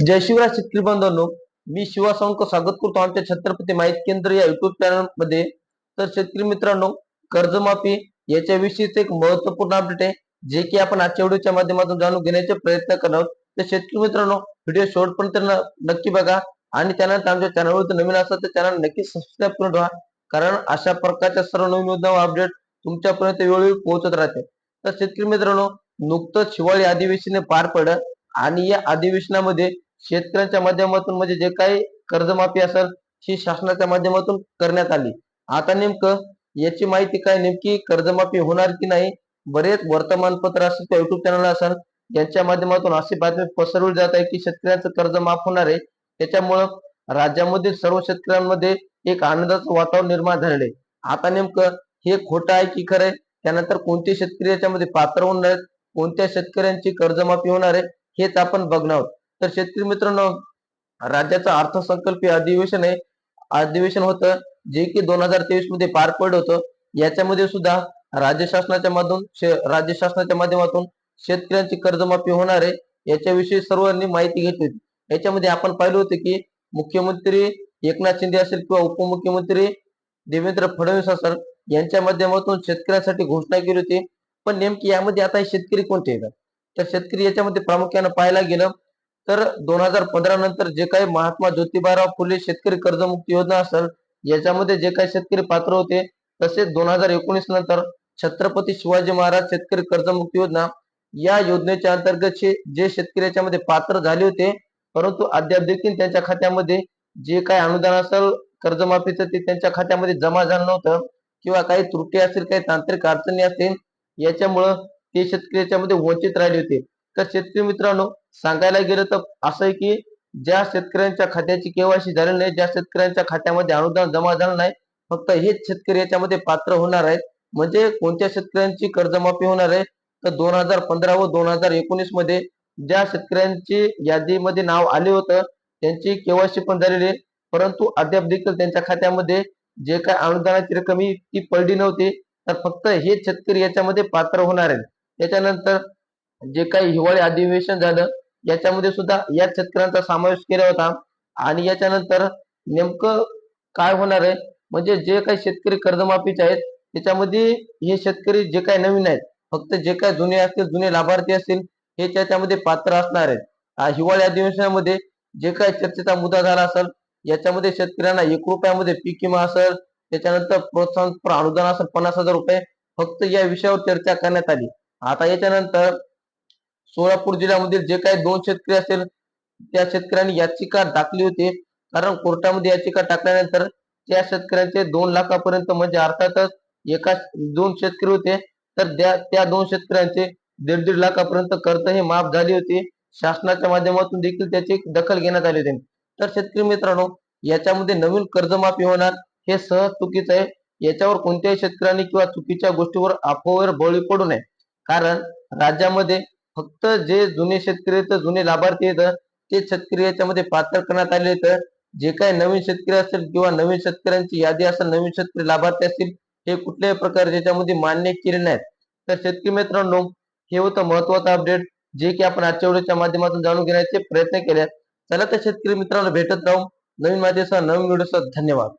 जय शिवराज शेतकरी बांधवांनो मी शिवा सावंत स्वागत करतो आमच्या छत्रपती माहिती केंद्र या युट्यूब चॅनलमध्ये. तर शेतकरी मित्रांनो कर्जमाफी याच्याविषयीच एक महत्त्वपूर्ण अपडेट आहे जे की आपण आजच्या व्हिडिओच्या माध्यमातून जाणून घेण्याचे प्रयत्न करणार आहोत. तर शेतकरी मित्रांनो व्हिडिओ शेवटपर्यंत नक्की बघा आणि त्यानंतर आमच्या चॅनलवर नवीन असेल तर चॅनल नक्की सबस्क्राईब करून ठेवा. कारण अशा प्रकारच्या सर्व नवीन योजना अपडेट तुमच्यापर्यंत वेळोवेळी पोहोचत राहते. तर शेतकरी मित्रांनो नुकतंच हिवाळी अधिवेशन पार पडलं आणि या अधिवेशनामध्ये शेतकऱ्यांच्या माध्यमातून म्हणजे जे काही कर्जमाफी असेल ही शासनाच्या माध्यमातून करण्यात आली. आता नेमकं याची माहिती काय? नेमकी कर्जमाफी होणार की नाही? बरेच वर्तमानपत्र असेल किंवा युट्यूब चॅनल असेल यांच्या माध्यमातून अशी बातमी पसरवली जात आहे की शेतकऱ्यांचं कर्ज माफ होणार आहे. त्याच्यामुळं राज्यामधील सर्व शेतकऱ्यांमध्ये एक आनंदाचं वातावरण निर्माण झालेलं आहे. आता नेमकं हे खोटं आहे की खरं त्यानंतर कोणते शेतकरी याच्यामध्ये पात्र होणार आहेत? कोणत्या शेतकऱ्यांची कर्जमाफी होणार आहे? हेच आपण बघणार आहोत. तर शेतकरी मित्रांनो राज्याचं अर्थसंकल्पीय अधिवेशन आहे अधिवेशन होतं जे की दोन हजार तेवीसमध्ये पार पडलं होतं. याच्यामध्ये सुद्धा राज्य शासनाच्या माध्यम राज्य शासनाच्या माध्यमातून शेतकऱ्यांची कर्जमाफी होणार आहे. याच्याविषयी सर्वांनी माहिती घेतली होती. याच्यामध्ये आपण पाहिलं होतं की मुख्यमंत्री एकनाथ शिंदे असेल किंवा उपमुख्यमंत्री देवेंद्र फडणवीस असेल यांच्या माध्यमातून शेतकऱ्यांसाठी घोषणा केली होती. पण नेमकी यामध्ये आता शेतकरी कोणते येतात तर शेतकरी याच्यामध्ये प्रामुख्यानं पाहायला गेलं तर दोन हजार पंधरा नंतर जे काही महात्मा ज्योतिबाराव फुले शेतकरी कर्जमुक्ती योजना असेल याच्यामध्ये जे काही शेतकरी पात्र होते तसेच दोन हजार एकोणीस नंतर छत्रपती शिवाजी महाराज शेतकरी कर्जमुक्ती योजना या योजनेच्या अंतर्गत जे शेतकरी याच्यामध्ये पात्र झाले होते परंतु अद्याप देखील त्यांच्या खात्यामध्ये जे काही अनुदान असेल कर्जमाफीचं ते त्यांच्या खात्यामध्ये जमा झालं नव्हतं किंवा काही त्रुटी असतील काही तांत्रिक अडचणी असतील याच्यामुळं ते शेतकरी याच्यामध्ये वंचित राहिले होते. तर शेतकरी मित्रांनो सांगायला गेलं तर असं आहे की ज्या शेतकऱ्यांच्या खात्याची केवायसी झालेली नाही ज्या शेतकऱ्यांच्या खात्यामध्ये अनुदान जमा झालं नाही फक्त हेच शेतकरी याच्यामध्ये पात्र होणार आहेत. म्हणजे कोणत्या शेतकऱ्यांची कर्जमाफी होणार आहे? तर दोन हजार पंधरा व दोन हजार एकोणीसमध्ये ज्या शेतकऱ्यांची यादीमध्ये नाव आले होतं त्यांची केवायसी पण झालेली आहे. परंतु अद्याप देखील त्यांच्या खात्यामध्ये जे काय अनुदानाची रक्कम ही ती पडली नव्हती. तर फक्त हे शेतकरी याच्यामध्ये पात्र होणार आहेत. त्याच्यानंतर जे काही हिवाळी अधिवेशन झालं याच्यामध्ये सुद्धा या शेतकऱ्यांचा समावेश केला होता. आणि याच्यानंतर नेमकं काय होणार आहे? म्हणजे जे काही शेतकरी कर्जमाफीचे आहेत त्याच्यामध्ये हे शेतकरी जे काही नवीन आहेत फक्त जे काही जुने असतील जुने लाभार्थी असतील हे त्याच्यामध्ये पात्र असणार आहेत. हिवाळी अधिवेशनामध्ये जे काही चर्चेचा मुद्दा झाला असेल याच्यामध्ये शेतकऱ्यांना एक रुपयामध्ये पीक विमा असेल त्याच्यानंतर प्रोत्साहन अनुदान असेल पन्नास हजार रुपये फक्त या विषयावर चर्चा करण्यात आली. आता याच्यानंतर सोलापूर जिल्ह्यामधील जे काही दोन शेतकरी असेल त्या शेतकऱ्यांनी याचिका टाकली होती. कारण कोर्टामध्ये याचिका टाकल्यानंतर त्या शेतकऱ्यांचे दोन लाखापर्यंत म्हणजे अर्थातच एका दोन शेतकरी होते तर त्या त्या दोन शेतकऱ्यांचे दीड दीड लाखापर्यंत कर्ज हे माफ झाली होती. शासनाच्या माध्यमातून देखील त्याची दखल घेण्यात आली होती. तर शेतकरी मित्रांनो याच्यामध्ये नवीन कर्जमाफी होणार हे सहज चुकीचं आहे. याच्यावर कोणत्याही शेतकऱ्यांनी किंवा चुकीच्या गोष्टीवर अफवावर बळी पडू नये. कारण राज्यामध्ये फक्त जे जुने शेतकरी आहेत जुने लाभार्थी आहेत ते शेतकरी याच्यामध्ये पात्र करण्यात आले आहेत. जे काही नवीन शेतकरी असतील किंवा नवीन शेतकऱ्यांची यादी असेल नवीन शेतकरी लाभार्थी असतील हे कुठल्याही प्रकारे याच्यामध्ये मान्य केले नाहीत. तर शेतकरी मित्रांनो हे होतं महत्वाचं अपडेट जे की आपण आजच्या व्हिडिओच्या माध्यमातून जाणून घेण्याचे प्रयत्न केले. चला तर शेतकरी मित्रांनो भेटत राहू नवीन माहितीसह नवीन व्हिडिओसह. धन्यवाद.